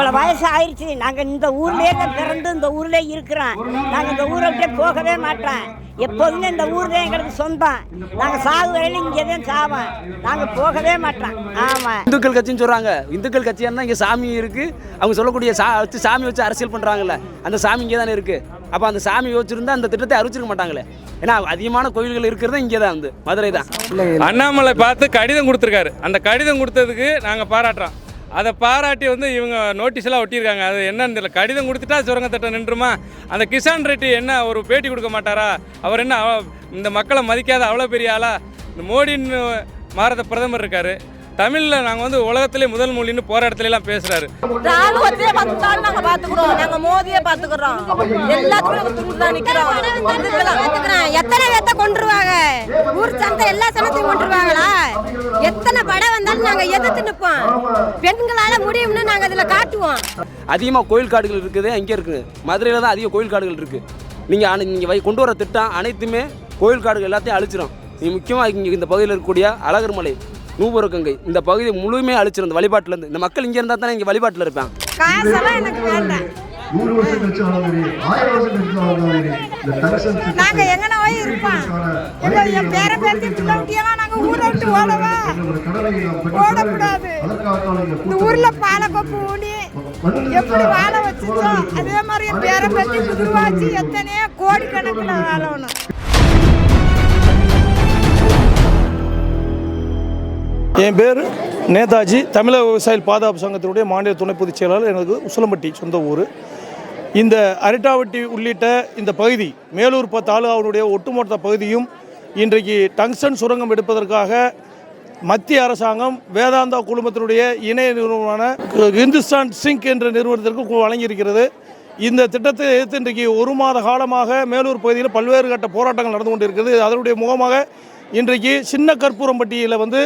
இவ்வளோ வயசு ஆயிடுச்சு நாங்கள் இந்த ஊர்லேயே தான் பிறந்து இந்த ஊர்லேயே இருக்கிறோம். நாங்கள் இந்த ஊரை விட்டே போகவே மாட்டோம். எப்போதுமே இந்த ஊர் தான் எங்களுக்கு சொந்தம். நாங்கள் சாகு வரையிலும் இங்கே தான் சாவோம். நாங்கள் போகவே மாட்டோம். ஆமாம் இந்துக்கள் கட்சின்னு சொல்கிறாங்க இந்துக்கள் கட்சியானா இங்கே சாமி இருக்குது அவங்க சொல்லக்கூடிய சா வச்சு சாமி வச்சு அரசியல் பண்ணுறாங்கல்ல அந்த சாமி இங்கே தானே இருக்குது அப்போ அந்த சாமி வச்சுருந்தா அந்த திட்டத்தை அறிவிச்சிருக்க மாட்டாங்களே. ஏன்னா அதிகமான கோயில்கள் இருக்கிறது இங்கே தான் வந்து. மதுரை தான். அண்ணாமலை பார்த்து கடிதம் கொடுத்துருக்காரு. அந்த கடிதம் கொடுத்ததுக்கு நாங்கள் பாராட்டுறோம். அதை பாராட்டி வந்து இவங்க நோட்டீஸ் எல்லாம் ஒட்டியிருக்காங்க. அது என்னன்னு தெரியல. கடிதம் கொடுத்துட்டா சுரங்கத்திட்ட நின்றுமா? அந்த கிசான் ரெட்டி என்ன ஒரு பேட்டி கொடுக்க மாட்டாரா? அவர் என்ன இந்த மக்களை மதிக்காத அவ்வளோ பெரிய ஆளா? இந்த மோடின்னு மாறத பிரதமர் இருக்காரு. தமிழில் நாங்கள் வந்து உலகத்திலே முதல் மொழின்னு போராட்டத்துல எல்லாம் பேசுகிறாரு ராணுவத்தையே பார்த்துட்டாலும் நாங்க பாத்துக்கிறோம். நாங்க மோதியே பாத்துக்கிறோம். எல்லாத்துக்கும் நாங்க துண்டு தான் நிக்கிறோம். பாத்துக்கிறேன். எத்தனை பேத்த கொண்டுருவாங்க ஊர் சந்தை எல்லா சனத்தையும் கொண்டுருவாங்களா எத்தனை படம் வந்தாலும் நாங்க எதிர்த்து நிப்போம். பெண்களால முடியும்னு நாங்க அதுல காட்டுவோம். அதிகமாக கோயில் காடுகள் இருக்குது அங்கே இருக்குது மதுரையில் தான் அதிக கோயில் காடுகள் இருக்குது நீங்கள் நீங்கள் வை கொண்டு வர திட்டம் அனைத்துமே கோயில் காடுகள் எல்லாத்தையும் அழிச்சிடும் நீ முக்கியமாக இங்கே இந்த பகுதியில் இருக்கக்கூடிய அழகர் மலை. நூபுரக்கங்கை இந்த பகுதி முழுமையாக அழிச்சிடும் இந்த வழிபாட்டிலேருந்து. இந்த மக்கள் இங்கே இருந்தால் தானே இங்கே வழிபாட்டில் இருப்பாங்க. காசெல்லாம் எனக்கு வேண்டாம். நூறு வருஷம் கழிச்சு ஆனாலும் சரி ஆயிரம் வருஷம் கழிச்சு ஆனாலும் சரி இந்த தரிசன சித்தத்தை நாங்க எங்கன போய் இருப்போம். எங்க என் பேர பேத்தி பிள்ளைட்டியெல்லாம் நாங்க ஊரை விட்டு ஓடவா? ஓடக்கூடாது. இந்த ஊர்ல பாலக்கொப்பு ஊனி. எப்படி வாழ அதே மாதிரி என் பேர பேத்தி குதிர்வாச்சு எத்தனையோ கோடிக்கணக்கில் வாழணும். என் பேர் நேதாஜி. தமிழக விவசாயிகள் பாதுகாப்பு சங்கத்தினுடைய மாநில துணை பொதுச் செயலாளர் எனக்கு உசலம்பட்டி சொந்த ஊர். இந்த அரிட்டாவட்டி உள்ளிட்ட இந்த பகுதி மேலூர் ப தாலுகாவினுடைய ஒட்டுமொத்த பகுதியும் இன்றைக்கு டங்ஸ்டன் சுரங்கம் எடுப்பதற்காக மத்திய அரசாங்கம் வேதாந்தா குழுமத்தினுடைய இணைய நிறுவனமான இந்துஸ்தான் சிங்க் என்ற நிறுவனத்திற்கு வழங்கியிருக்கிறது. இந்த திட்டத்தை எதிர்த்து இன்றைக்கு ஒரு மாத காலமாக மேலூர் பகுதியில் பல்வேறு கட்ட போராட்டங்கள் நடந்து கொண்டிருக்கிறது. அதனுடைய முகமாக இன்றைக்கு சின்ன கற்பூரம்பட்டியில் வந்து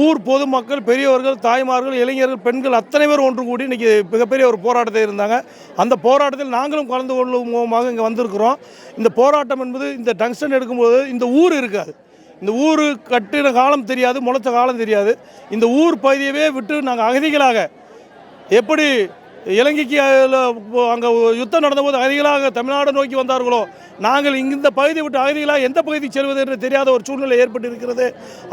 ஊர் பொதுமக்கள் பெரியவர்கள் தாய்மார்கள் இளைஞர்கள் பெண்கள் அத்தனை பேர் ஒன்று கூடி இன்றைக்கி மிகப்பெரிய ஒரு போராட்டத்தை இருந்தாங்க. அந்த போராட்டத்தில் நாங்களும் கலந்து கொள்ளும் முகமாக இங்கே வந்திருக்கிறோம். இந்த போராட்டம் என்பது இந்த டங்ஸ்டன் எடுக்கும்போது இந்த ஊர் இருக்காது. இந்த ஊர் கட்டின காலம் தெரியாது முளைச்ச காலம் தெரியாது. இந்த ஊர் பகுதியவே விட்டு நாங்கள் அகதிகளாக எப்படி இலங்கைக்கு அங்கே யுத்தம் நடந்தபோது அகதிகளாக தமிழ்நாடு நோக்கி வந்தார்களோ? நாங்கள் இந்த பகுதி விட்டு அகதிகளாக எந்த பகுதிக்கு செல்வது என்று தெரியாத ஒரு சூழ்நிலை ஏற்பட்டு இருக்கிறது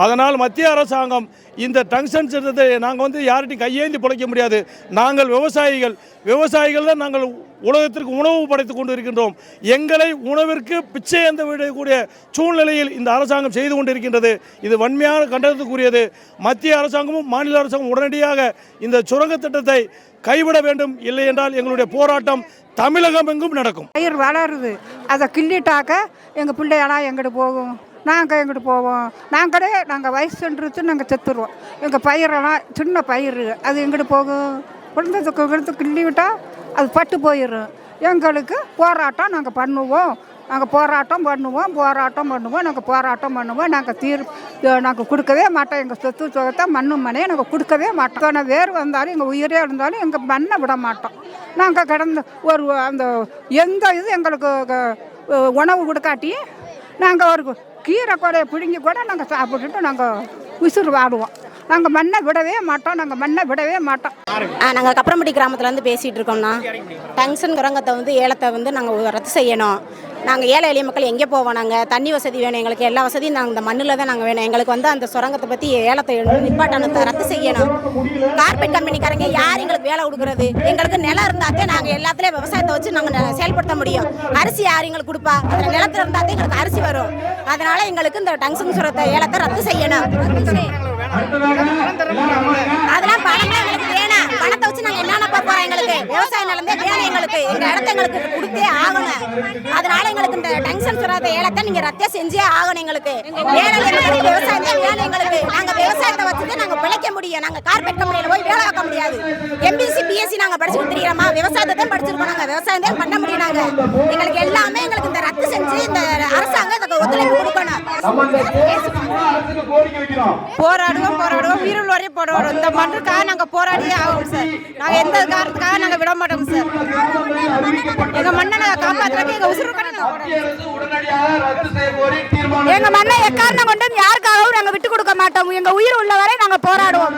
அதனால் மத்திய அரசாங்கம் இந்த டங்ஷன் திட்டத்தை நாங்கள் வந்து யார்கிட்டையும் கையேந்தி பிழைக்க முடியாது. நாங்கள் விவசாயிகள். விவசாயிகள் தான் நாங்கள் உலகத்திற்கு உணவு படைத்து கொண்டு இருக்கின்றோம் எங்களை உணவிற்கு பிச்சை எந்த விடக்கூடிய சூழ்நிலையில் இந்த அரசாங்கம் செய்து கொண்டிருக்கின்றது. இது வன்மையான கண்டனத்துக்குரியது. மத்திய அரசாங்கமும் மாநில அரசாங்கம் உடனடியாக இந்த சுரங்க திட்டத்தை கைவிட வேண்டும் இல்லை என்றால் எங்களுடைய போராட்டம் தமிழகம் எங்கும் நடக்கும். பயிர் வளருது. அதை கிள்ளிட்டாக்க எங்கள் பிள்ளையெல்லாம் எங்கிட்டு போகும்? நாங்கள் எங்கிட்டு போவோம்? நாங்களே நாங்கள் வயசுன்றது நாங்கள் செத்துருவோம். எங்கள் பயிரெல்லாம் சின்ன பயிர். அது எங்கிட்டு போகும்? குழந்தை விழுந்து கிள்ளி விட்டால் அது பட்டு போயிடும் எங்களுக்கு போராட்டம் நாங்கள் பண்ணுவோம். நாங்கள் போராட்டம் பண்ணுவோம் போராட்டம் பண்ணுவோம் நாங்கள் போராட்டம் பண்ணுவோம். நாங்கள் தீர் நாங்கள் கொடுக்கவே மாட்டோம். எங்கள் சொத்து சுகத்தை மண்ணு மனையை நாங்கள் கொடுக்கவே மாட்டோம். ஆனால் வேர் வந்தாலும் எங்கள் உயிரே இருந்தாலும் எங்கள் மண்ணை விட மாட்டோம். நாங்கள் கிடந்து ஒரு அந்த எந்த இது எங்களுக்கு உணவு கொடுக்காட்டி நாங்கள் ஒரு கீரை கொடையை பிடுங்கி கூட நாங்கள் சாப்பிட்டுட்டு நாங்கள் உசுறு வாடுவோம். நாங்கள் மண்ணை விடவே மாட்டோம் நாங்கள் மண்ணை விடவே மாட்டோம். நாங்கள் கப்பரம்பட்டி கிராமத்துலேருந்து பேசிகிட்டு இருக்கோம்னா டங்ஷன் குரங்கத்தை வந்து ஏலத்தை வந்து நாங்கள் ரத்து செய்யணும். நாங்கள் ஏழை எளிய மக்கள் எங்கே போவோம் நாங்கள் தண்ணி வசதி வேணும் எங்களுக்கு. எல்லா வசதியும் நாங்கள் இந்த மண்ணில் தான் நாங்கள் வேணும். எங்களுக்கு வந்து அந்த சுரங்கத்தை பற்றி ஏலத்தை நிப்பாட்டணத்தை ரத்து செய்யணும். கார்பரேட் கம்பெனிக்காரங்க யார் எங்களுக்கு வேலை கொடுக்குறது? எங்களுக்கு நிலம் இருந்தாத்தே நாங்கள் எல்லாத்துலேயும் விவசாயத்தை வச்சு நாங்கள் செயல்படுத்த முடியும். அரிசி யார் எங்களுக்கு கொடுப்பா? அதில் நிலத்தில் இருந்தாத்தே எங்களுக்கு அரிசி வரும். அதனால எங்களுக்கு இந்த டங்ஷன் சுரத்தை ஏலத்தை ரத்து செய்யணும். அதெல்லாம் பணம்லாம் எங்களுக்கு வேணாம். பணத்தை வச்சு நாங்க என்னென்ன போறோம் எங்களுக்கு. விவசாய நிலந்தே வேலை எங்களுக்கு. எங்க இடத்த எங்களுக்கு கொடுத்தே ஆகணும். அதனால எங்களுக்கு இந்த டென்ஷன் சொல்லாத ஏலத்தை நீங்க ரத்தே செஞ்சே ஆகணும் எங்களுக்கு. வேலை எங்களுக்கு விவசாயம் எங்களுக்கு. நாங்க விவசாயத்தை வச்சுட்டு நாங்க பிழைக்க முடியும். நாங்க கார்பரேட் கம்பெனியில போய் வேலை பார்க்க முடியாது. எம்பிசி பிஎஸ்சி நாங்க படிச்சுட்டு தெரியாமா விவசாயத்தை தான் படிச்சிருக்கோம் நாங்க. விவசாயம் தான் பண்ண முடியும் நாங்க. எங்களுக்கு எல்லாமே எங்களுக்கு இந்த ரத்து செஞ்சு இந்த அரசாங்கம் இதுக்கு ஒத்துழைப்பு கொடுக்கணும். போராடுவோம் போராடுவோம். வீரல் வரையும் போராடுவோம் இந்த மண்ணுக்காக நாங்க போராடியே ஆகும் சார். நாங்க எந்த காரணத்துக்காக நாங்க விட மாட்டோம் சார் எங்க மண்ணை நாங்க காப்பாத்துறதுக்கு எங்க உசுறு எங்க மண்ணை எக்காரணம் கொண்டு யாருக்காகவும் நாங்க விட்டு கொடுக்க மாட்டோம். எங்க உயிர் உள்ள வரை நாங்க போராடுவோம்.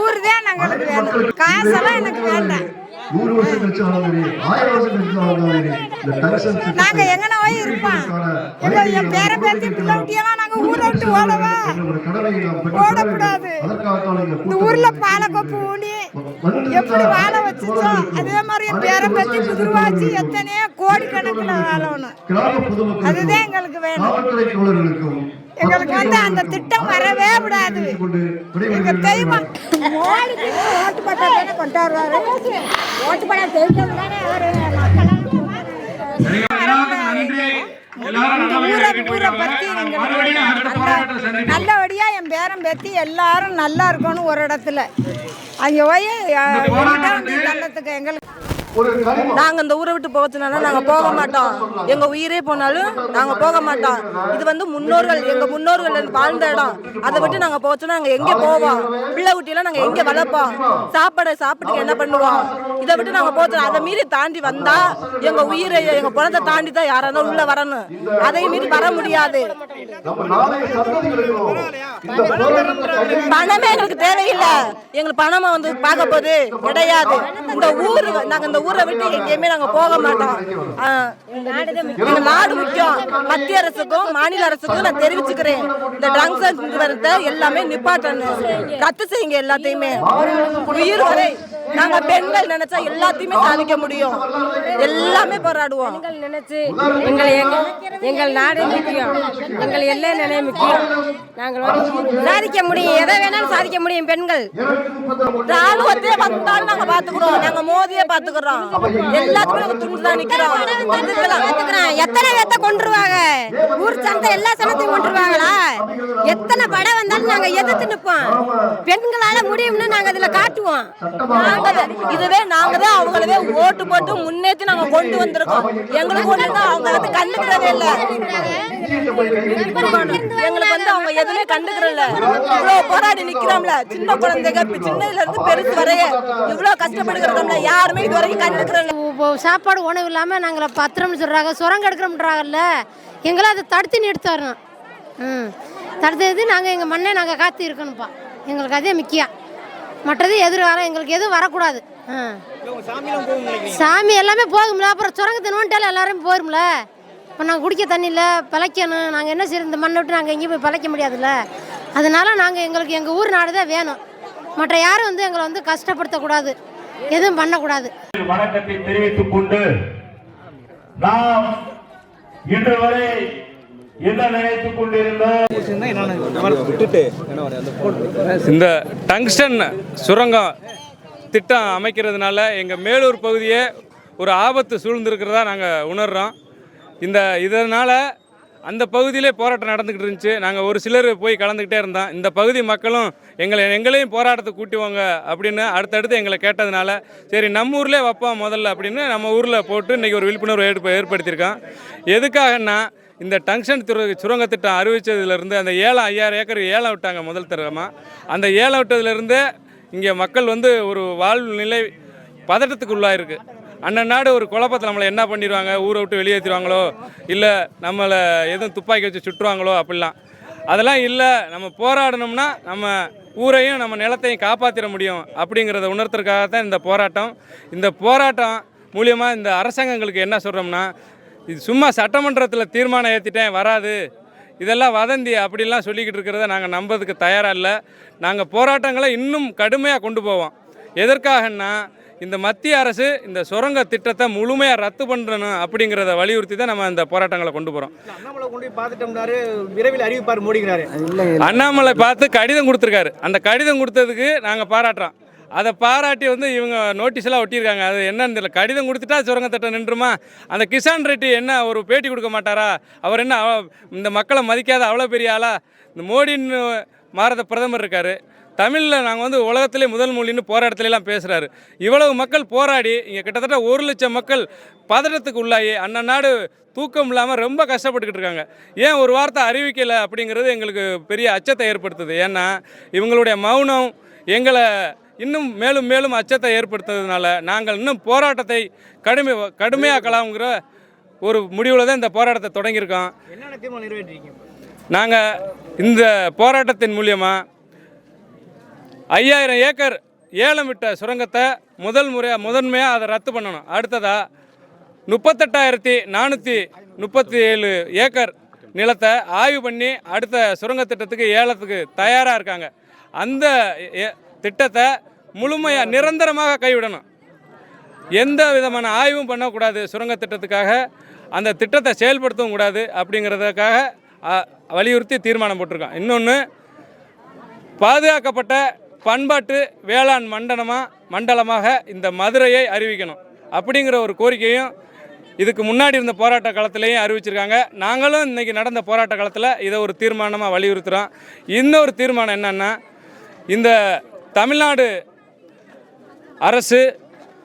ஊர் தான் நாங்களுக்கு வேணும் காசெல்லாம் எனக்கு வேண்டாம். நூறு வருஷம் கழிச்சு ஆனாலும் ஆயிரம் வருஷம் கழிச்சு ஆனாலும் இந்த டங்ஷன் நாங்க எங்கன போய் இருப்போம் எங்க என் பேர பேத்தி பிள்ளை குட்டியெல்லாம் நாங்க ஊரை விட்டு ஓடவா? நாம் ஓடக்கூடாது. அதற்காகத்தான் இந்த ஊர்ல பாலக்கொப்பு ஊனி எப்படி வாழ வச்சுச்சோ அதே மாதிரி என் பேர பேத்தி புதுருவாச்சு எத்தனையோ கோடிக்கணக்கில் வாழணும். கிராம பொதுமக்களுக்கும் அதுதான் எங்களுக்கு வேணும். எங்களுக்கு வந்து அந்த திட்டம் வரவே விடாது. எங்க தெய்வம் மோடிக்கு ஓட்டு போட்டா தானே கொண்டு வருவாரு ஓட்டு போட தெரிஞ்சவங்க தானே அவரு நல்லபடியா என் பேரன் பேத்தி எல்லாரும் நல்லா இருக்கணும் ஒரு இடத்துல. அங்கே போய் தள்ளத்துக்கு எங்களுக்கு நாங்கள் இந்த ஊரை விட்டு போச்சுனா நாங்கள் போக மாட்டோம். எங்கள் உயிரே போனாலும் நாங்கள் போக மாட்டோம். இது வந்து முன்னோர்கள் எங்கள் முன்னோர்கள் வாழ்ந்த இடம். அதை விட்டு நாங்கள் போச்சோன்னா நாங்கள் எங்கே போவோம்? பிள்ளை குட்டியெல்லாம் நாங்கள் எங்கே வளர்ப்போம்? சாப்பாடு சாப்பிட்டுக்கு என்ன பண்ணுவோம்? இதை விட்டு நாங்கள் போச்சோம் அதை மீறி தாண்டி வந்தா எங்கள் உயிரை எங்கள் பணத்தை தாண்டி தான் இருந்தாலும் உள்ளே வரணும். அதை மீறி வர முடியாது. பணமே எங்களுக்கு தேவையில்லை. எங்களுக்கு பணமா வந்து பார்க்க போகுது கிடையாது. இந்த ஊரு நாங்க இந்த ஊரை விட்டு எங்கேயுமே நாங்க போக மாட்டோம். எங்க நாடு முக்கியம். மத்திய அரசுக்கும் மாநில அரசுக்கும் நான் தெரிவிச்சுக்கிறேன். இந்த ட்ரங்க்ஸ் வரத எல்லாமே நிப்பாட்டணும். ரத்து செய்யுங்க எல்லாத்தையுமே. உயிர் வரை நாங்க பெண்கள் நினைச்சா எல்லாத்தையுமே சாதிக்க முடியும். எல்லாமே போராடுவோம். நினைச்சு எங்களை எங்கள் எங்கள் நாடு முக்கியம். எங்கள் எல்லை நிலையம் முக்கியம். நாங்கள் சாதிக்க முடியும். எதை வேணாலும் சாதிக்க முடியும் பெண்கள். ராணுவத்தையே வந்தாலும் நாங்க பாத்துக்கிறோம் நாங்க மோதியே பாத்துக்கிறோம் எல்லாத்துக்குமே நாங்க துண்டு தான் நிக்கிறோம் எத்தனை பேத்த கொண்டுருவாங்க ஊர் சந்தை எல்லா சனத்தையும் கொண்டுருவாங்களா எத்தனை படம் வந்தாலும் நாங்க எதிர்த்து நிற்போம் பெண்களால முடியும்னு நாங்க இதுல காட்டுவோம். நாங்க இதுவே நாங்க தான் அவங்களவே ஓட்டு போட்டு முன்னேற்றி நாங்க கொண்டு வந்திருக்கோம். எங்களுக்கு ஒண்ணு தான். அவங்க வந்து கண்டுக்கிறதே இல்ல. எங்களுக்கு வந்து அவங்க எதுவுமே கண்டுக்கிறல்ல இவ்வளவு போராடி நிக்கிறோம்ல. சின்ன குழந்தைங்க சின்னதுல இருந்து பெருசு வரைய இவ்வளவு கஷ்டப்படுகிறோம்ல. யாருமே இது வரைக்கும் சாப்பாடு உணவு இல்லாமல் நாங்களை பத்திரம்னு சொல்கிறாங்க சுரங்க எடுக்கிறோம்ன்றாங்கல்ல எங்களை அதை தடுத்து நிறுத்தி வரணும் ம். தடுத்தது நாங்கள் எங்கள் மண்ணை நாங்கள் காத்து இருக்கணும்ப்பா. எங்களுக்கு அதே முக்கியம். மற்றது எதிர் வர எங்களுக்கு எதுவும் வரக்கூடாது. சாமி எல்லாமே போகும்ல அப்புறம் சுரங்கத்தை நோண்டால எல்லாரும் போயிரும்ல. இப்போ நாங்கள் குடிக்க தண்ணி இல்லை பிழைக்கணும். நாங்கள் என்ன செய்யறது இந்த மண்ணை விட்டு நாங்கள் எங்கேயும் போய் பிழைக்க முடியாதுல்ல. அதனால நாங்கள் எங்களுக்கு எங்கள் ஊர் நாடு தான் வேணும். மற்ற யாரும் வந்து எங்களை வந்து கஷ்டப்படுத்தக்கூடாது. எதுவும் பண்ணக்கூடாது. வணக்கத்தை தெரிவித்துக் கொண்டு நாம் இன்று வரை என்ன நினைத்துக் கொண்டிருந்தோம்? இந்த டங்ஸ்டன் சுரங்கம் திட்டம் அமைக்கிறதுனால எங்கள் மேலூர் பகுதியே ஒரு ஆபத்து சூழ்ந்திருக்கிறதா நாங்கள் உணர்றோம். இந்த இதனால் அந்த பகுதியிலே போராட்டம் நடந்துக்கிட்டு இருந்துச்சு. நாங்கள் ஒரு சிலர் போய் கலந்துக்கிட்டே இருந்தோம். இந்த பகுதி மக்களும் எங்களை எங்களையும் போராட்டத்தை கூட்டுவாங்க அப்படின்னு அடுத்தடுத்து எங்களை கேட்டதுனால சரி நம்ம ஊர்லேயே வைப்போம் முதல்ல அப்படின்னு நம்ம ஊரில் போட்டு இன்றைக்கி ஒரு விழிப்புணர்வு ஏற்ப ஏற்படுத்தியிருக்கோம். எதுக்காகன்னா இந்த டங்ஷன் துற சுரங்க திட்டம் அறிவித்ததுலேருந்து அந்த ஏழை ஐயாயிரம் ஏக்கர் ஏழை விட்டாங்க முதல் தரமாக அந்த ஏழை விட்டதுலேருந்து இங்கே மக்கள் வந்து ஒரு வாழ்வு நிலை பதட்டத்துக்கு உள்ளாயிருக்கு அண்ணன் ஒரு குழப்பத்தில் நம்மளை என்ன பண்ணிடுவாங்க? ஊரை விட்டு வெளியேற்றிடுவாங்களோ இல்லை நம்மளை எதுவும் துப்பாக்கி வச்சு சுட்டுருவாங்களோ? அப்படிலாம். அதெல்லாம் இல்லை. நம்ம போராடணும்னா நம்ம ஊரையும் நம்ம நிலத்தையும் காப்பாற்றிட முடியும். அப்படிங்கிறத உணர்த்துறதுக்காக தான் இந்த போராட்டம். இந்த போராட்டம் மூலியமாக இந்த அரசாங்கங்களுக்கு என்ன சொல்கிறோம்னா இது சும்மா சட்டமன்றத்தில் தீர்மானம் ஏற்றிட்டேன் வராது. இதெல்லாம் வதந்தி அப்படிலாம் சொல்லிக்கிட்டு இருக்கிறத நாங்கள் நம்புறதுக்கு தயாராக இல்லை. நாங்கள் போராட்டங்களை இன்னும் கடுமையாக கொண்டு போவோம். எதற்காகன்னா இந்த மத்திய அரசு இந்த சுரங்க திட்டத்தை முழுமையாக ரத்து பண்ணணும் அப்படிங்கிறத வலியுறுத்தி தான் நம்ம இந்த போராட்டங்களை கொண்டு போகிறோம் அண்ணாமலை கொண்டு போய் பார்த்துட்டோம்னாரு விரைவில் அறிவிப்பார் மோடிங்கிறாரு. அண்ணாமலை பார்த்து கடிதம் கொடுத்துருக்காரு. அந்த கடிதம் கொடுத்ததுக்கு நாங்கள் பாராட்டுறோம். அதை பாராட்டி வந்து இவங்க நோட்டீஸ் எல்லாம் ஒட்டியிருக்காங்க. அது என்னன்னு தெரியல. கடிதம் கொடுத்துட்டா சுரங்க திட்டம் நின்றுமா? அந்த கிசான் ரெட்டி என்ன ஒரு பேட்டி கொடுக்க மாட்டாரா? அவர் என்ன இந்த மக்களை மதிக்காத அவ்வளோ பெரிய ஆளா? இந்த மோடின்னு மாறத பிரதமர் இருக்கார். தமிழில் நாங்கள் வந்து உலகத்திலே முதல் மொழின்னு போராட்டத்துல எல்லாம் பேசுகிறாரு இவ்வளவு மக்கள் போராடி இங்கே கிட்டத்தட்ட ஒரு லட்சம் மக்கள் பதட்டத்துக்கு உள்ளாகி அண்ணன் நாடு தூக்கம் இல்லாமல் ரொம்ப கஷ்டப்பட்டுக்கிட்டு இருக்காங்க. ஏன் ஒரு வார்த்தை அறிவிக்கலை அப்படிங்கிறது எங்களுக்கு பெரிய அச்சத்தை ஏற்படுத்துது. ஏன்னா இவங்களுடைய மௌனம் எங்களை இன்னும் மேலும் மேலும் அச்சத்தை ஏற்படுத்துறதுனால நாங்கள் இன்னும் போராட்டத்தை கடுமை கடுமையாக்கலாம்ங்கிற ஒரு முடிவில் தான் இந்த போராட்டத்தை தொடங்கியிருக்கோம். நாங்கள் இந்த போராட்டத்தின் மூலியமாக ஐயாயிரம் ஏக்கர் ஏலம் விட்ட சுரங்கத்தை முதல் முறையாக முதன்மையாக அதை ரத்து பண்ணணும். அடுத்ததாக முப்பத்தெட்டாயிரத்தி நானூற்றி முப்பத்தி ஏழு ஏக்கர் நிலத்தை ஆய்வு பண்ணி அடுத்த சுரங்க திட்டத்துக்கு ஏலத்துக்கு தயாராக இருக்காங்க. அந்த ஏ- திட்டத்தை முழுமையாக நிரந்தரமாக கைவிடணும். எந்த விதமான ஆய்வும் பண்ணக்கூடாது சுரங்க திட்டத்துக்காக அந்த திட்டத்தை செயல்படுத்தவும் கூடாது அப்படிங்கிறதுக்காக வலியுறுத்தி தீர்மானம் போட்டிருக்கோம் இன்னொன்று பாதுகாக்கப்பட்ட பண்பாட்டு வேளாண் மண்டலமாக மண்டலமாக இந்த மதுரையை அறிவிக்கணும். அப்படிங்கிற ஒரு கோரிக்கையும் இதுக்கு முன்னாடி இருந்த போராட்ட காலத்திலையும் அறிவிச்சிருக்காங்க. நாங்களும் இன்றைக்கி நடந்த போராட்ட காலத்தில் இதை ஒரு தீர்மானமாக வலியுறுத்துகிறோம் இன்னொரு தீர்மானம் என்னென்னா இந்த தமிழ்நாடு அரசு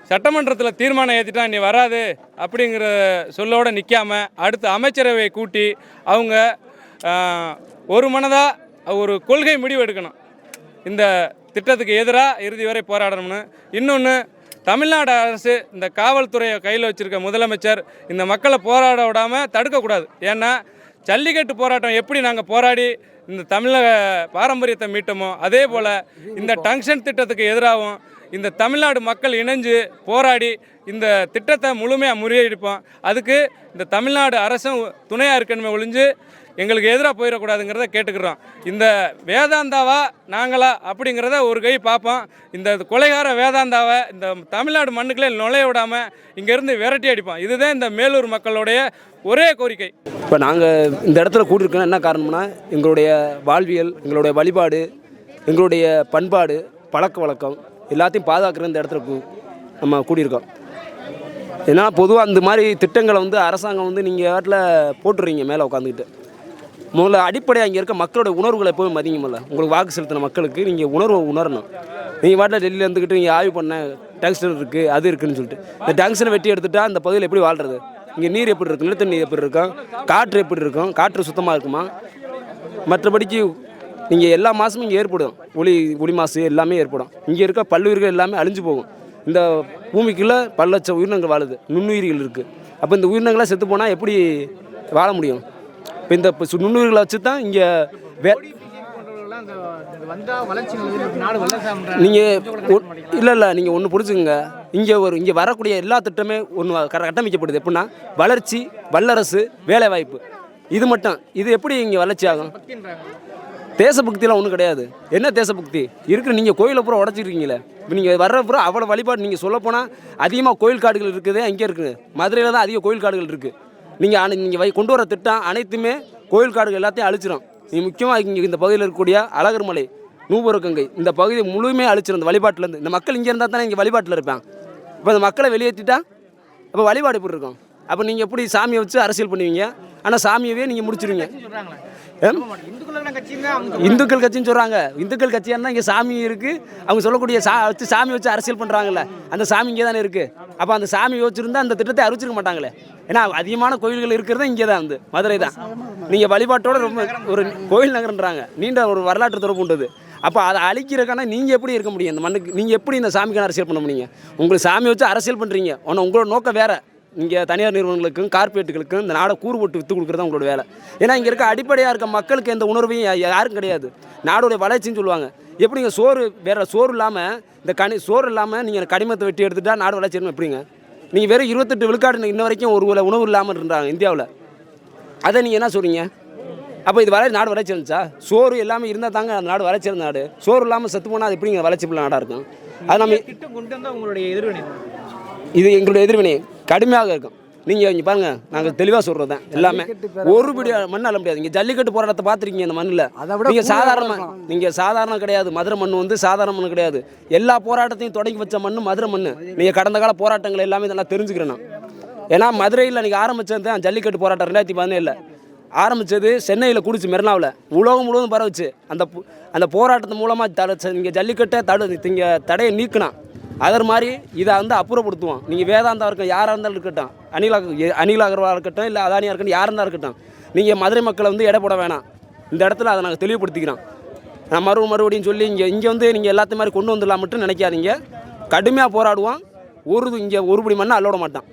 சட்டமன்றத்தில் தீர்மானம் ஏற்றிட்டா நீ வராது அப்படிங்கிற சொல்லோடு நிற்காமல் அடுத்து அமைச்சரவையை கூட்டி அவங்க ஒரு மனதாக ஒரு கொள்கை முடிவு எடுக்கணும். இந்த திட்டத்துக்கு எதிராக இறுதி வரை போராடணும்னு. இன்னொன்று தமிழ்நாடு அரசு இந்த காவல்துறையை கையில் வச்சிருக்க முதலமைச்சர் இந்த மக்களை போராட விடாமல் தடுக்கக்கூடாது ஏன்னா ஜல்லிக்கட்டு போராட்டம் எப்படி நாங்கள் போராடி இந்த தமிழக பாரம்பரியத்தை மீட்டோமோ அதே போல் இந்த டங்ஷன் திட்டத்துக்கு எதிராகவும் இந்த தமிழ்நாடு மக்கள் இணைஞ்சு போராடி இந்த திட்டத்தை முழுமையாக முறியடிப்போம். அதுக்கு இந்த தமிழ்நாடு அரசும் துணையாக இருக்கணுமே ஒழிஞ்சு எங்களுக்கு எதிராக போயிடக்கூடாதுங்கிறத கேட்டுக்கிறோம். இந்த வேதாந்தாவா நாங்களா அப்படிங்கிறத ஒரு கை பார்ப்போம். இந்த கொலைகார வேதாந்தாவை இந்த தமிழ்நாடு மண்ணுக்குள்ளே நுழைய விடாமல் இங்கேருந்து விரட்டி அடிப்போம். இதுதான் இந்த மேலூர் மக்களுடைய ஒரே கோரிக்கை. இப்போ நாங்கள் இந்த இடத்துல கூட்டிருக்கோம் என்ன காரணம்னா எங்களுடைய வாழ்வியல் எங்களுடைய வழிபாடு எங்களுடைய பண்பாடு பழக்க வழக்கம் எல்லாத்தையும் பாதுகாக்கிற இந்த இடத்துல கூ- நம்ம கூடியிருக்கோம். ஏன்னா பொதுவாக அந்த மாதிரி திட்டங்களை வந்து அரசாங்கம் வந்து நீங்கள் வாட்டில் போட்டுறீங்க மேலே உட்காந்துக்கிட்டு முதல்ல அடிப்படையாக இங்கே இருக்க மக்களோட உணர்வுகளை எப்போவும் மதிங்கமில்ல உங்களுக்கு வாக்கு செலுத்தின மக்களுக்கு நீங்கள் உணர்வை உணரணும். நீங்கள் வாட்டில் டெல்லியில் இருந்துக்கிட்டு நீங்கள் ஆய்வு பண்ண டங்ஸ்டன் இருக்குது அது இருக்குன்னு சொல்லிட்டு. இந்த டங்ஸ்டனை வெட்டி எடுத்துட்டால் அந்த பகுதியில் எப்படி வாழ்றது? இங்கே நீர் எப்படி இருக்கும் நிலத்தடி நீர் எப்படி இருக்கும் காற்று எப்படி இருக்கும் காற்று சுத்தமாக இருக்குமா? மற்றபடிக்கு நீங்கள் எல்லா மாதமும் இங்கே ஏற்படும். ஒளி ஒளி மாசு எல்லாமே ஏற்படும். இங்கே இருக்க பல்லுயிர்கள் எல்லாமே அழிஞ்சு போகும். இந்த பூமிக்குள்ளே பல லட்சம் உயிரினங்கள் வாழுது. நுண்ணுயிர்கள் இருக்குது அப்போ இந்த உயிரினங்களாம் செத்து போனால் எப்படி வாழ முடியும்? இப்போ இந்த சு- நுண்ணுயிர்களை வச்சு தான் இங்கே வே வளர்ச்சி வளர்ச்சி நீங்கள் இல்லை இல்லை நீங்கள் ஒன்று பிடிச்சிக்கோங்க இங்கே ஒரு இங்கே வரக்கூடிய எல்லா திட்டமே ஒன்று கட்டமைக்கப்படுது. எப்படின்னா வளர்ச்சி வல்லரசு வேலைவாய்ப்பு. இது மட்டும். இது எப்படி இங்கே வளர்ச்சி ஆகும்? தேசபக்திலாம் ஒன்றும் கிடையாது. என்ன தேசபக்தி? இருக்கிற நீங்கள் கோயிலை பூரா உடச்சிருக்கீங்களே. இப்போ நீங்கள் வர்ற பூரா அவ்வளோ வழிபாடு நீங்கள் சொல்லப்போனால் அதிகமாக கோயில் காடுகள் இருக்குது அங்கே இருக்குது. மதுரையில் தான் அதிக கோயில் காடுகள் இருக்குது நீங்கள் அனை நீங்கள் வை கொண்டு வர திட்டம் அனைத்துமே கோயில் காடுகள் எல்லாத்தையும் அழிச்சிடும் நீ முக்கியமாக இங்கே இந்த பகுதியில் இருக்கக்கூடிய அழகர் மலை நூபுரக்கங்கை இந்த பகுதி முழுமையாக அழிச்சிடும் இந்த வழிபாட்டிலேருந்து. இந்த மக்கள் இங்கே இருந்தால் தானே இங்கே வழிபாட்டில் இருப்பேன் இப்போ இந்த மக்களை வெளியேற்றிட்டா அப்போ வழிபாடு எப்படி இருக்கும்? அப்போ நீங்கள் எப்படி சாமியை வச்சு அரசியல் பண்ணுவீங்க? ஆனால் சாமியவே நீங்கள் முடிச்சிருவீங்க. இந்துக்கள் கட்சின்னு சொல்கிறாங்க இந்துக்கள் கட்சியானா இங்கே சாமி இருக்குது அவங்க சொல்லக்கூடிய சா வச்சு சாமி வச்சு அரசியல் பண்ணுறாங்கல்ல அந்த சாமி இங்கே தானே இருக்குது அப்போ அந்த சாமி வச்சுருந்தா அந்த திட்டத்தை அறிவிச்சிருக்க மாட்டாங்களே. ஏன்னா அதிகமான கோயில்கள் இருக்கிறது இங்கே தான் வந்து. மதுரை தான் நீங்கள் வழிபாட்டோட ரொம்ப ஒரு கோயில் நகரன்றாங்க. நீண்ட ஒரு வரலாற்று தொடர்பு உண்டது. அப்போ அதை அழிக்கிறக்கான நீங்கள் எப்படி இருக்க முடியும்? இந்த மண்ணுக்கு நீங்கள் எப்படி இந்த சாமிக்கான அரசியல் பண்ண முடியுங்க? உங்களுக்கு சாமி வச்சு அரசியல் பண்ணுறீங்க ஒன்று உங்களோட நோக்கம் வேறு. இங்கே தனியார் நிறுவனங்களுக்கும் கார்ப்பரேட்டுகளுக்கும் இந்த நாடை கூறு போட்டு விற்று கொடுக்குறது தான் உங்களோட வேலை. ஏன்னா இங்கே இருக்க அடிப்படையாக இருக்க மக்களுக்கு எந்த உணர்வையும் யாரும் கிடையாது. நாடோடைய வளர்ச்சின்னு சொல்லுவாங்க. எப்படிங்க சோறு வேற சோறு இல்லாமல் இந்த கனி சோறு இல்லாமல் நீங்கள் கனிமத்தை வெட்டி எடுத்துட்டா நாடு வளர்ச்சி இருக்கும் எப்படிங்க? நீங்கள் வெறும் இருபத்தெட்டு விழுக்காடு இன்ன வரைக்கும் ஒரு உணவு இல்லாமல் இருந்தாங்க இந்தியாவில். அதை நீங்கள் என்ன சொல்கிறீங்க அப்போ இது வளர்ச்சி நாடு வளர்ச்சி இருந்துச்சா சோறு எல்லாமே இருந்தால் தாங்க அந்த நாடு வளர்ச்சி இருந்த நாடு. சோறு இல்லாமல் செத்து போனால் அது எப்படிங்க வளர்ச்சி நாடாக இருக்கும்? அது நம்ம உங்களுடைய எதிர்வினை. இது எங்களுடைய எதிர்வினை. கடுமையாக இருக்கும். நீங்கள் இங்கே பாருங்க நாங்கள் தெளிவாக சொல்கிறது தான் எல்லாமே ஒரு பிடி மண் அள்ள முடியாது. இங்கே ஜல்லிக்கட்டு போராட்டத்தை பார்த்துருக்கீங்க இந்த மண்ணில். நீங்கள் சாதாரண நீங்கள் சாதாரண கிடையாது. மதுரை மண் வந்து சாதாரண மண் கிடையாது. எல்லா போராட்டத்தையும் தொடங்கி வச்ச மண் மதுரை மண் நீங்கள் கடந்த கால போராட்டங்கள் எல்லாமே இதெல்லாம் தெரிஞ்சுக்கிறேன் நான். ஏன்னா மதுரையில் நீங்கள் ஆரம்பித்தது தான் ஜல்லிக்கட்டு போராட்டம் ரெண்டாயிரத்தி பதினேழில். ஆரம்பித்தது சென்னையில் குடிச்சு மெரினாவில். உலகம் முழுவதும் பரவுச்சு. அந்த அந்த போராட்டத்தின் மூலமாக தட இங்கே ஜல்லிக்கட்டை தடு இங்கே தடையை நீக்கினான் அதர் மாதிரி இதை வந்து அப்புறப்படுத்துவோம் நீங்கள் வேதாந்தா இருக்க யாராக இருந்தாலும் இருக்கட்டும். அனில் அனில் அகர்வால் இருக்கட்டும் இல்லை அதானியாக இருக்கட்டும் யாராக இருந்தால் இருக்கட்டும். நீங்கள் மதுரை மக்களை வந்து எடை போட வேணாம். இந்த இடத்துல அதை நாங்கள் தெளிவுபடுத்திக்கிறோம். நான் மறுபடியும் மறுபடியும் சொல்லி இங்கே இங்கே வந்து நீங்கள் எல்லாத்தையும் மாதிரி கொண்டு வந்துடலாம் மட்டும் நினைக்காதீங்க. கடுமையாக போராடுவோம் ஒரு இங்கே ஒருபடி மண்ணை அல்லோட மாட்டான்.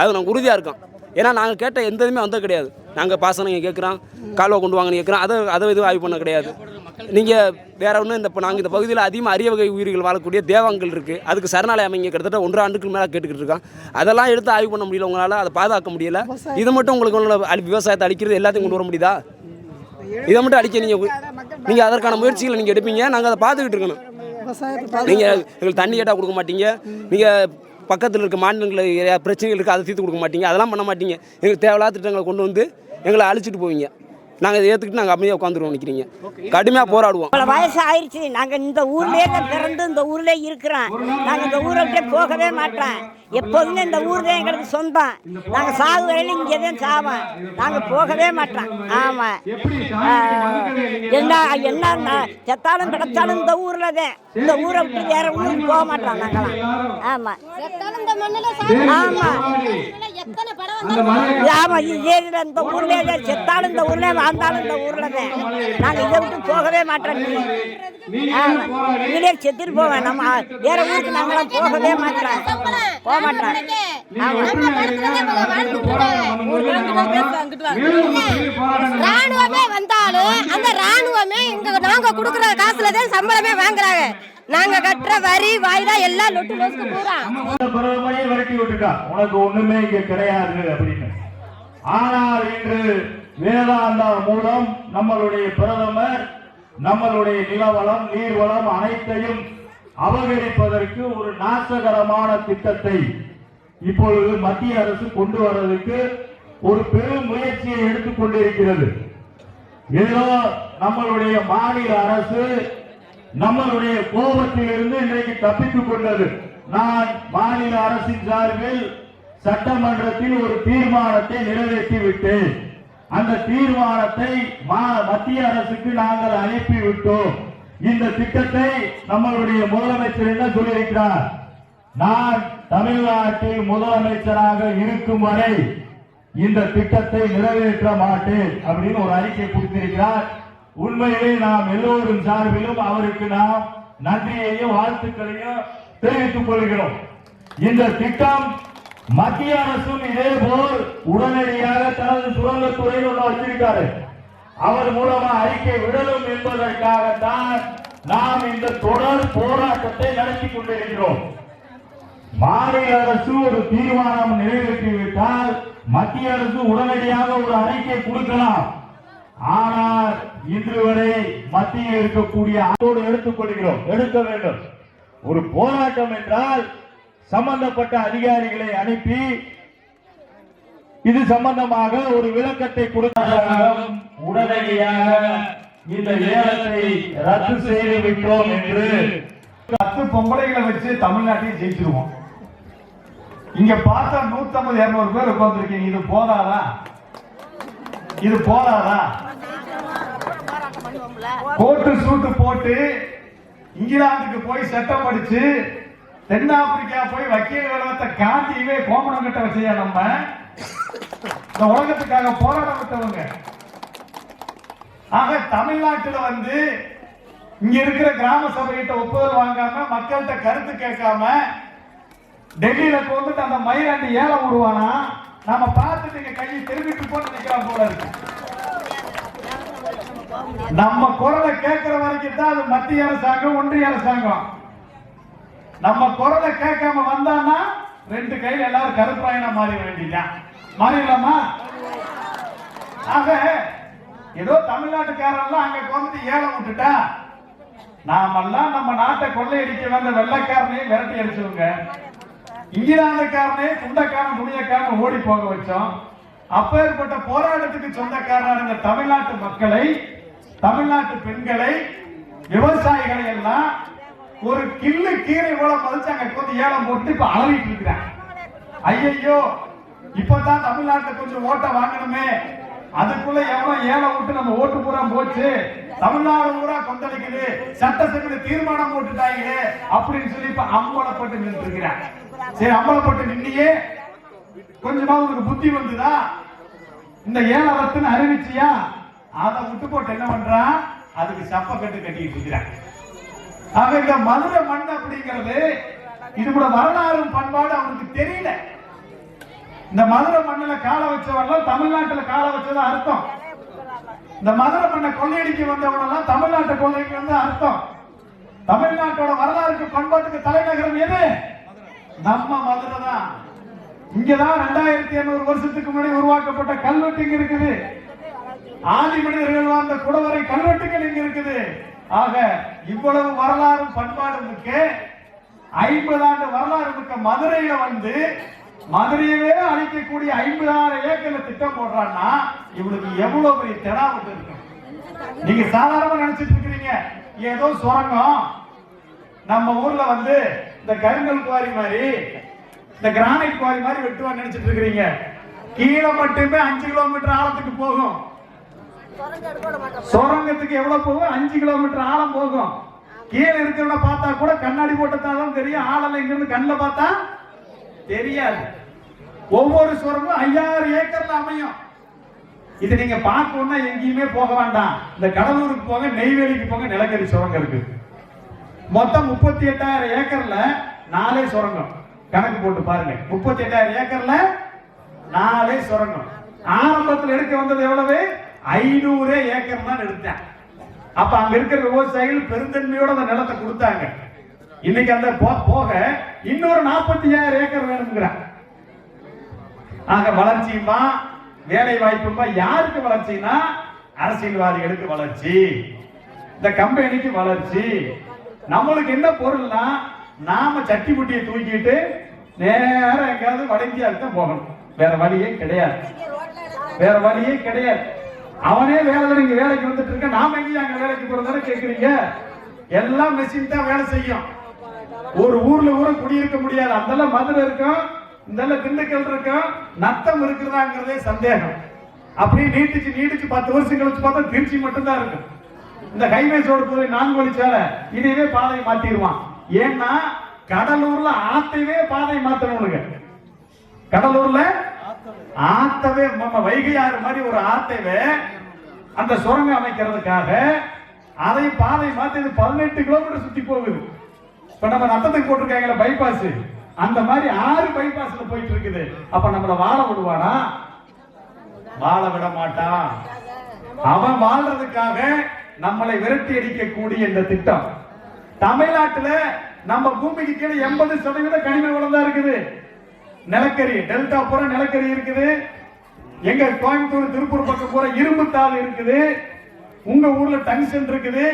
அது நாங்கள் உறுதியாக இருக்கோம். ஏன்னா நாங்கள் கேட்ட எந்த இதுவுமே வந்தது கிடையாது. நாங்கள் பாசனம் கேட்குறோம் கால்வா கொண்டு வாங்கன்னு கேட்குறோம் அதை அதை எதுவும் ஆய்வு பண்ண கிடையாது. நீங்கள் வேற ஒன்றும் இந்த இப்போ நாங்கள் இந்த பகுதியில் அதிகமாக அரிய வகை உயிர்கள் வாழக்கூடிய தேவாங்கள் இருக்குது அதுக்கு சரணாலயம் அமைங்க. கிட்டத்தட்ட ஒன்றரை ஆண்டுக்கு மேலே கேட்டுக்கிட்டு இருக்கோம் அதெல்லாம் எடுத்து ஆய்வு பண்ண முடியல உங்களால்? அதை பாதுகாக்க முடியல? இது மட்டும் உங்களுக்கு உள்ள விவசாயத்தை அழிக்கிறது எல்லாத்தையும் கொண்டு வர முடியுதா? இதை மட்டும் அடிக்க நீங்கள் நீங்கள் அதற்கான முயற்சிகளை நீங்கள் எடுப்பீங்க. நாங்கள் அதை பார்த்துக்கிட்டு இருக்கணும். நீங்கள் எங்களுக்கு தண்ணி கேட்டால் கொடுக்க மாட்டீங்க. நீங்கள் பக்கத்தில் இருக்க மாநிலங்களில் பிரச்சனைகள் இருக்குது அதை தீர்த்து கொடுக்க மாட்டீங்க. அதெல்லாம் பண்ண மாட்டீங்க. எங்களுக்கு தேவையில்லாத திட்டங்களை கொண்டு வந்து எங்களை அழிச்சிட்டு போவீங்க. நாங்கள் இதை ஏற்றுக்கிட்டு நாங்கள் அமைதியாக உட்காந்துருவோம் நிற்கிறீங்க கடுமையாக போராடுவோம். இவ்வளோ வயசு ஆயிடுச்சு நாங்கள் இந்த ஊர்லேயே தான் பிறந்து இந்த ஊர்லேயே இருக்கிறோம். நாங்கள் இந்த ஊரை விட்டே போகவே மாட்டோம். எப்போதுமே இந்த ஊர் தான் எங்களுக்கு சொந்தம். நாங்கள் சாகு வரையிலும் இங்கே தான் சாவோம். நாங்கள் போகவே மாட்டோம். ஆமாம் என்ன என்ன செத்தாலும் கிடச்சாலும் இந்த ஊரில் தான். இந்த ஊரை விட்டு வேற ஊருக்கு போக மாட்டோம் நாங்களாம். ஆமாம் ஆமாம் ஆமாம் இதுல இந்த ஊர்லேயே செத்தாலும் இந்த ஊர்ல வாழ்ந்தாலும் இந்த ஊரில் தான். நாங்கள் இதை விட்டு போகவே ஆமாம் இதிலே செத்துட்டு போவேன் நம்ம வேற ஊருக்கு நாங்களாம் போகவே மாட்டோம். போக மாட்டோம். ராணுவமே வந்தாலும் அந்த ராணுவமே எங்க நாங்க கொடுக்குற காசுல தான் சம்பளமே வாங்குறாங்க. நாங்க கட்டுற வரி வாய்தா எல்லாம் லொட்டு லொசுக்கு பூரா விரட்டி விட்டுட்டா உனக்கு ஒண்ணுமே இங்க கிடையாது அப்படின்னு. ஆனால் இன்று வேதாந்தா மூலம் நம்மளுடைய பிரதமர் நம்மளுடைய நிலவளம் நீர்வளம் அனைத்தையும் அபகரிப்பதற்கு ஒரு நாசகரமான திட்டத்தை இப்பொழுது மத்திய அரசு கொண்டு வர்றதுக்கு ஒரு பெரும் முயற்சியை எடுத்துக்கொண்டிருக்கிறது ஏதோ நம்மளுடைய மாநில அரசு நம்மளுடைய கோபத்திலிருந்து இன்றைக்கு தப்பித்துக் கொண்டது. நான் மாநில அரசின் சார்பில் சட்டமன்றத்தில் ஒரு தீர்மானத்தை நிறைவேற்றி விட்டேன் அந்த தீர்மானத்தை மா- மத்திய அரசுக்கு நாங்கள் அனுப்பி விட்டோம் இந்த திட்டத்தை நம்மளுடைய முதலமைச்சர் என்ன சொல்லியிருக்கிறார்? நான் தமிழ்நாட்டில் முதலமைச்சராக இருக்கும் வரை இந்த திட்டத்தை நிறைவேற்ற மாட்டேன் அப்படின்னு ஒரு அறிக்கை கொடுத்திருக்கிறார். உண்மையிலே நாம் எல்லோரும் சார்பிலும் அவருக்கு நாம் நன்றியையும் வாழ்த்துக்களையும் தெரிவித்துக் கொள்கிறோம். இந்த திட்டம் மத்திய அரசும் இதே போல் உடனடியாக தனது சுரங்கத்துறையில் ஒன்று வச்சிருக்காரு. அவர் மூலமா அறிக்கை விடலும் என்பதற்காகத்தான் நாம் இந்த தொடர் போராட்டத்தை நடத்தி கொண்டிருக்கிறோம். மாநில அரசு ஒரு தீர்மானம் நிறைவேற்றிவிட்டால் மத்திய அரசு உடனடியாக ஒரு அறிக்கை கொடுக்கலாம். ஆனால் இன்று வரை மத்தியில் இருக்கக்கூடிய அதோடு எடுத்துக்கொள்கிறோம். எடுக்க வேண்டும். ஒரு போராட்டம் என்றால் சம்பந்தப்பட்ட அதிகாரிகளை அனுப்பி இது சம்பந்தமாக ஒரு விளக்கத்தை கொடுத்தாலும் உடனடியாக இந்த ஏலத்தை ரத்து செய்து விட்டோம் என்று பத்து பொம்பளைகளை வச்சு தமிழ்நாட்டையும் ஜெயிச்சிருவோம். இங்க பார்த்தா நூத்தம்பது இருநூறு பேர் உட்கார்ந்துருக்கீங்க. இது போதாதா? இது போதாதா? கோட்டு சூட்டு போட்டு இங்கிலாந்துக்கு போய் சட்டம் படிச்சு தென்னாப்பிரிக்கா போய் வக்கீல் கழகத்தை காந்தியவே கோமணம் கட்ட வச்சையா நம்ம? இந்த உலகத்துக்காக போராட விட்டவங்க. ஆக தமிழ்நாட்டுல வந்து இங்க இருக்கிற கிராம சபைகிட்ட ஒப்புதல் வாங்காம மக்கள்கிட்ட கருத்து கேட்காம டெல்லியில கொண்டுட்டு அந்த மயிலாண்டி ஏலம் விடுவானா நாம பார்த்துட்டு இங்க கையை திரும்பிட்டு போட்டு நிக்கிறான் போல இருக்கு. நம்ம குரலை கேட்கிற வரைக்கும் தான் அது மத்திய அரசாங்கம் ஒன்றிய அரசாங்கம். நம்ம குரலை கேட்காம வந்தான்னா ரெண்டு கையில் எல்லாரும் கருப்பாயனா மாறி வேண்டியதான் மாறிடலாமா? ஆக ஏதோ தமிழ்நாட்டுக்காரெல்லாம் அங்க கொண்டு ஏலம் விட்டுட்டா? நாமெல்லாம் நம்ம நாட்டை கொள்ளையடிக்க வந்த வெள்ளைக்காரனையும் விரட்டி அடிச்சவங்க. இங்கிலாந்துக்காரனே குண்டக்காரன் துணியக்காரன் ஓடி போக வச்சோம். அப்பேற்பட்ட போராட்டத்துக்கு சொந்தக்காரரான இந்த தமிழ்நாட்டு மக்களை தமிழ்நாட்டு பெண்களை விவசாயிகளை எல்லாம் ஒரு கில்லு கீரை போல மதிச்சு அங்க கொஞ்சம் ஏலம் போட்டு இப்ப அளவிட்டு இருக்கிறாங்க. ஐயையோ இப்பதான் தமிழ்நாட்டுல கொஞ்சம் ஓட்டை வாங்கணுமே. அதுக்குள்ள எவ்வளவு ஏலம் விட்டு நம்ம ஓட்டு பூரா போச்சு. தமிழ்நாடு பூரா கொந்தளிக்குது. சட்டசபையில தீர்மானம் போட்டுட்டாங்களே அப்படின்னு சொல்லி இப்ப அம்பலப்பட்டு நின்று இருக்கிறான் சரி அம்பலப்பட்டு நின்னியே. கொஞ்சமா உங்களுக்கு புத்தி வந்துதா? இந்த ஏலவத்துன்னு அறிவிச்சியா? அதை விட்டு போட்டு என்ன பண்றான் அதுக்கு சப்ப கட்டு கட்டிட்டு இருக்கிறான் ஆக இந்த மதுரை மண் அப்படிங்கிறது இது கூட வரலாறு பண்பாடு அவனுக்கு தெரியல. இந்த மதுரை மண்ணில் கால வச்சவர்கள் தமிழ்நாட்டில் கால வச்சது அர்த்தம். இந்த மதுரை மண்ணை கொள்ளையடிக்க வந்தவனெல்லாம் தமிழ்நாட்டை கொள்ளைக்கு வந்து அர்த்தம். தமிழ்நாட்டோட வரலாறுக்கு பண்பாட்டுக்கு தலைநகரம் எது? நம்ம மதுரை தான். இங்கதான் ரெண்டாயிரத்தி இருநூறு வருஷத்துக்கு முன்னாடி உருவாக்கப்பட்ட கல்வெட்டுங்க இருக்குது. ஆதி மனிதர்கள் வாழ்ந்த குடவரை கல்வெட்டுகள் இங்க இருக்குது. ஆக இவ்வளவு வரலாறு பண்பாடு மிக்க ஐம்பது ஆண்டு வரலாறு மிக்க மதுரையில வந்து மதுரையவே அழிக்கக்கூடிய ஐம்பதாயிரம் ஏக்கர்ல திட்டம் போடுறான்னா இவனுக்கு எவ்வளவு பெரிய தெனாவட்டு இருக்கு? நீங்க சாதாரணமா நினைச்சிட்டு இருக்கிறீங்க. ஏதோ சுரங்கம். நம்ம ஊர்ல வந்து இந்த கருங்கல் குவாரி மாதிரி இந்த கிரானைட் குவாரி மாதிரி வெட்டுவான்னு நினைச்சிட்டு இருக்கிறீங்க. கீழே மட்டுமே அஞ்சு கிலோமீட்டர் ஆழத்துக்கு போகும். சுரங்கத்துக்கு எவ்வளவு போகும்? அஞ்சு கிலோமீட்டர் ஆழம் போகும். கீழே இருக்கிறவன பார்த்தா கூட கண்ணாடி போட்டதான் தெரியும். ஆளெல்லாம் இங்கிருந்து கண்ணில் பார்த்தா தெரியாது. ஒவ்வொரு சுரங்கமும் ஐயாயிரம் ஏக்கர்ல அமையும். இது நீங்க பார்க்கணும்னா எங்கேயுமே போக வேண்டாம். இந்த கடலூருக்கு போங்க நெய்வேலிக்கு போங்க நிலக்கரி சுரங்கம் இருக்கு மொத்தம் முப்பத்தி எட்டாயிரம் ஏக்கர்ல நாலே சுரங்கம். கணக்கு போட்டு பாருங்க. முப்பத்தி எட்டாயிரம் ஏக்கர்ல நாலே சுரங்கம். ஆரம்பத்தில் எடுக்க வந்தது எவ்வளவு? ஐநூறு ஏக்கர் தான் எடுத்தேன். அப்ப அங்க இருக்கிற விவசாயிகள் பெருந்தன்மையோட அந்த நிலத்தை கொடுத்தாங்க. இன்னைக்கு அந்த போ- போக இன்னொரு நாற்பத்தி ஐயாயிரம் ஏக்கர் வேணுங்கிறான் ஆக வளர்ச்சியுமா வேலை வாய்ப்புமா யாருக்கு வளர்ச்சினா அரசியல்வாதிகளுக்கு வளர்ச்சி. இந்த கம்பெனிக்கு வளர்ச்சி. நம்மளுக்கு என்ன பொருள்னா நாம சட்டி புட்டியை தூக்கிட்டு நேரம் எங்காவது வட இந்தியாவுக்கு தான் போகணும். வேற வழியே கிடையாது. வேற வழியே கிடையாது. அவனே வேலை நீங்க வேலைக்கு வந்துட்டு இருக்க நாம எங்கேயும் அங்க வேலைக்கு போறதானே கேக்குறீங்க? எல்லாம் மெஷின் தான் வேலை செய்யும். ஒரு ஊர்ல ஊர குடியிருக்க முடியாது. அதெல்லாம் மதுரை இருக்கும் இதெல்லாம் திண்டுக்கல் இருக்கும் நத்தம் இருக்குதாங்கிறதே சந்தேகம். அப்படியே நீட்டிச்சு நீட்டிச்சு பத்து வருஷம் கழிச்சு பார்த்தா திருச்சி மட்டும்தான் இருக்கும் இந்த ஹைவேஸ் சோடு போய் நான்கு சேலை இதையவே பாதையை மாத்திடுவான். ஏன்னா கடலூர்ல ஆத்தையவே பாதை மாத்தணும் கடலூர்ல ஆத்தவே நம்ம வைகையாறு மாதிரி ஒரு ஆத்தவே அந்த சுரங்கம் அமைக்கிறதுக்காக அதை பாதை மாத்தி இது பதினெட்டு கிலோமீட்டர் சுத்தி போகுது. இப்ப நம்ம நத்தத்துக்கு போட்டிருக்காங்களே பைபாஸ் அந்த மாதிரி ஆறு பைபாஸ்ல போயிட்டு இருக்குது. அப்ப நம்மள வாழ விடுவானா? வாழ விட மாட்டான். அவன் வாழ்றதுக்காக நம்மளை விரட்டி அடிக்கக்கூடிய இந்த திட்டம். தமிழ்நாட்டுல நம்ம பூமிக்கு கீழே எண்பது சதவீத கனிம வளம் தான் இருக்குது. நிலக்கரி டெல்டா பூரா நிலக்கரி இருக்குது. எங்க கோயம்புத்தூர் திருப்பூர் பக்கம் பூரா இரும்பு தாள் இருக்குது. உங்க ஊர்ல டங்ஸ்டன் இருக்குது.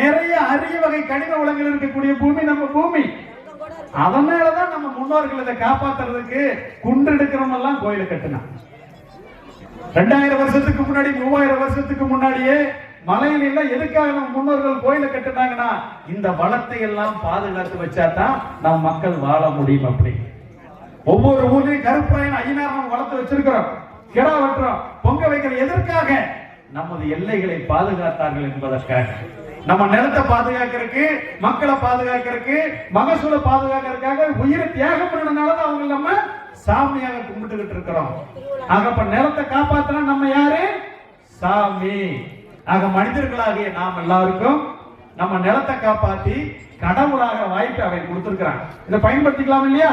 நிறைய அரிய வகை கனிம வளங்கள் இருக்கக்கூடிய பூமி நம்ம பூமி. அதனாலதான் நம்ம முன்னோர்கள் இதை காப்பாத்துறதுக்கு குன்று எடுக்கிறவங்க எல்லாம் கோயிலை கட்டினான் ரெண்டாயிரம் வருஷத்துக்கு முன்னாடி மூவாயிரம் வருஷத்துக்கு முன்னாடியே மலையில எல்லாம் எதுக்காக நம்ம முன்னோர்கள் கோயிலை கட்டினாங்கன்னா இந்த வளத்தை எல்லாம் பாதுகாத்து வச்சாதான் நம் மக்கள் வாழ முடியும் அப்படின்னு ஒவ்வொரு ஊர்லயும் கருப்பராயன் ஐயனார் நம்ம வளர்த்து வச்சிருக்கிறோம். கிடா வெட்டுறோம். பொங்க வைக்கிற எதற்காக? நமது எல்லைகளை பாதுகாத்தார்கள் என்பதற்காக. நம்ம நிலத்தை பாதுகாக்கிறதுக்கு மக்களை பாதுகாக்கிறதுக்கு மகசூலை பாதுகாக்கிறதுக்காக உயிரை தியாகம் பண்ணனாலதான் அவங்க நம்ம சாமியாக கும்பிட்டுக்கிட்டு இருக்கிறோம். ஆக அப்ப நிலத்தை காப்பாத்தினா நம்ம யாரு? சாமி. ஆக மனிதர்களாகிய நாம் எல்லாருக்கும் நம்ம நிலத்தை காப்பாத்தி கடவுளாக வாய்ப்பு அவை கொடுத்திருக்கிறாங்க இதை பயன்படுத்திக்கலாம் இல்லையா?